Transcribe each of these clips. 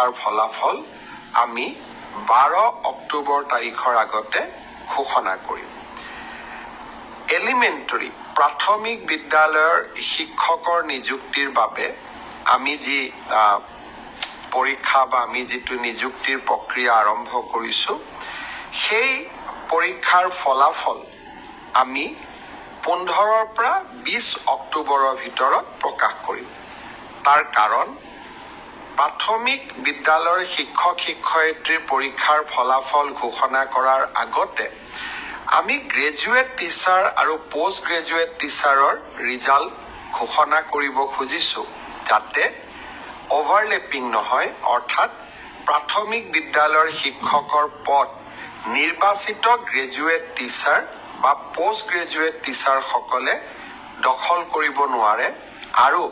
পৰীক্ষাৰ ফলাফল আমি বাৰ অক্টোবৰ তাৰিখৰ আগতে ঘোষণা কৰিম। এলিমেণ্টৰী প্ৰাথমিক বিদ্যালয়ৰ শিক্ষকৰ নিযুক্তিৰ বাবে আমি যি পৰীক্ষা বা আমি যিটো নিযুক্তিৰ প্ৰক্ৰিয়া আৰম্ভ কৰিছোঁ, সেই পৰীক্ষাৰ ফলাফল আমি পোন্ধৰৰ পৰা বিছ অক্টোবৰৰ ভিতৰত প্ৰকাশ কৰিম। তাৰ কাৰণ প্ৰাথমিক বিদ্যালয়ৰ শিক্ষক শিক্ষয়িত্ৰীৰ পৰীক্ষাৰ ফলাফল ঘোষণা কৰাৰ আগতে আমি গ্ৰেজুৱেট টিচাৰ আৰু পষ্ট গ্ৰেজুৱেট টিচাৰৰ ৰিজাল্ট ঘোষণা কৰিব খুজিছোঁ, যাতে অভাৰলেপিং নহয়, অৰ্থাৎ প্ৰাথমিক বিদ্যালয়ৰ শিক্ষকৰ পদ নিৰ্বাচিত গ্ৰেজুৱেট টিচাৰ বা পষ্ট গ্ৰেজুৱেট টিচাৰসকলে দখল কৰিব নোৱাৰে আৰু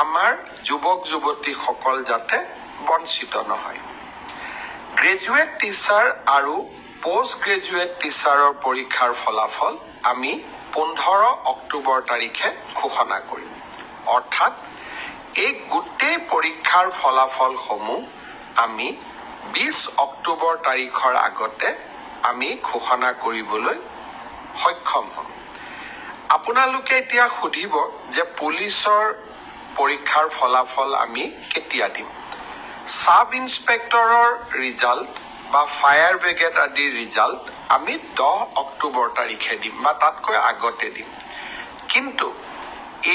আমাৰ যুৱক যুৱতীসকল যাতে বঞ্চিত নহয়। গ্ৰেজুৱেট টিচাৰ আৰু পষ্ট গ্ৰেজুৱেট টিচাৰৰ পৰীক্ষাৰ ফলাফল আমি পোন্ধৰ অক্টোবৰ তাৰিখে ঘোষণা কৰিম। অৰ্থাৎ এই গোটেই পৰীক্ষাৰ ফলাফলসমূহ আমি বিছ অক্টোবৰ তাৰিখৰ আগতে আমি ঘোষণা কৰিবলৈ সক্ষম হ'ম। আপোনালোকে এতিয়া সুধিব যে পুলিচৰ পৰীক্ষাৰ ফলাফল আমি কেতিয়া দিম? চাব ইন্সপেক্টৰৰ ৰিজাল্ট বা ফায়াৰ ব্ৰিগেড আদিৰ ৰিজাল্ট আমি দহ অক্টোবৰ তাৰিখে দিম বা তাতকৈ আগতে দিম। কিন্তু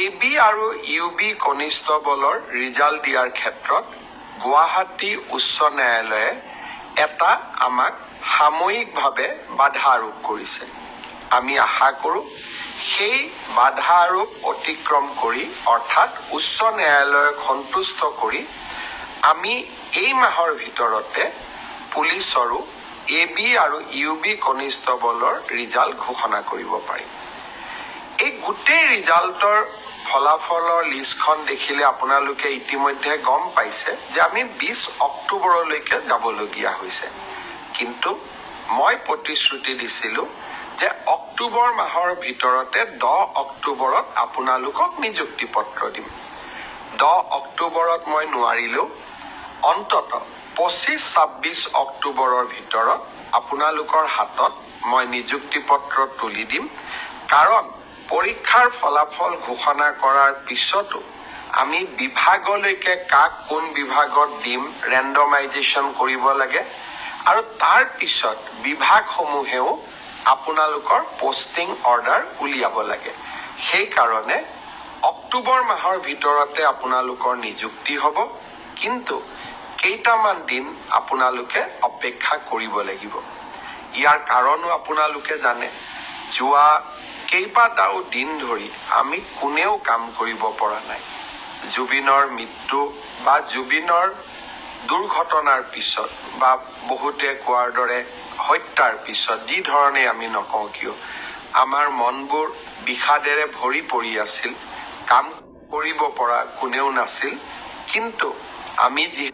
এ বি আৰু ইউ বি কনিষ্টবলৰ ৰিজাল্ট দিয়াৰ ক্ষেত্ৰত গুৱাহাটী উচ্চ ন্যায়ালয়ে এটা আমাক সাময়িকভাৱে বাধা আৰোপ কৰিছে। আমি আশা কৰোঁ সেই বাধা আৰোপ অতিক্ৰম কৰি, অৰ্থাৎ উচ্চ ন্যায়ালয়ক সন্তুষ্ট কৰি, আমি এই মাহৰ ভিতৰতে পুলিচৰো এ বি আৰু ইউ বি কনিষ্টবলৰ ৰিজাল্ট ঘোষণা কৰিব পাৰিম। এই গোটেই ৰিজাল্টৰ ফলাফলৰ লিষ্টখন দেখিলে আপোনালোকে ইতিমধ্যে গম পাইছে যে আমি বিছ অক্টোবৰলৈকে যাবলগীয়া হৈছে। কিন্তু মই প্ৰতিশ্ৰুতি দিছিলোঁ যে অক্টোবৰ মাহৰ ভিতৰতে দহ অক্টোবৰত আপোনালোকক নিযুক্তি পত্ৰ দিম। দহ অক্টোবৰত মই নোৱাৰিলেও অন্তত পঁচিছ ছাব্বিছ অক্টোবৰৰ ভিতৰত আপোনালোকৰ হাতত মই নিযুক্তি পত্ৰ তুলি দিম। কাৰণ পৰীক্ষাৰ ফলাফল ঘোষণা কৰাৰ পিছতো আমি বিভাগলৈকে কাক কোন বিভাগত দিম ৰেণ্ডমাইজেশ্যন কৰিব লাগে। আৰু তাৰ পিছত বিভাগসমূহেও আপোনালোকৰ পষ্টিং অৰ্ডাৰ উলিয়াব লাগে। সেইকাৰণে অক্টোবৰ মাহৰ ভিতৰতে আপোনালোকৰ নিযুক্তি হ'ব কিন্তু কেইটামান দিন আপোনালোকে অপেক্ষা কৰিব লাগিব। ইয়াৰ কাৰণো আপোনালোকে জানে যোৱা কেইবাটাও দিন ধৰি আমি কোনেও কাম কৰিব পৰা নাই। জুবিনৰ মৃত্যু বা জুবিনৰ দুৰ্ঘটনাৰ পিছত বা বহুতে কোৱাৰ দৰে হত্যাৰ পিছত যি ধৰণে আমি নকওঁ কিয় আমাৰ মনবোৰ বিষাদেৰে ভৰি পৰি আছিল কাম কৰিব পৰা কোনেও নাছিল কিন্তু আমি যি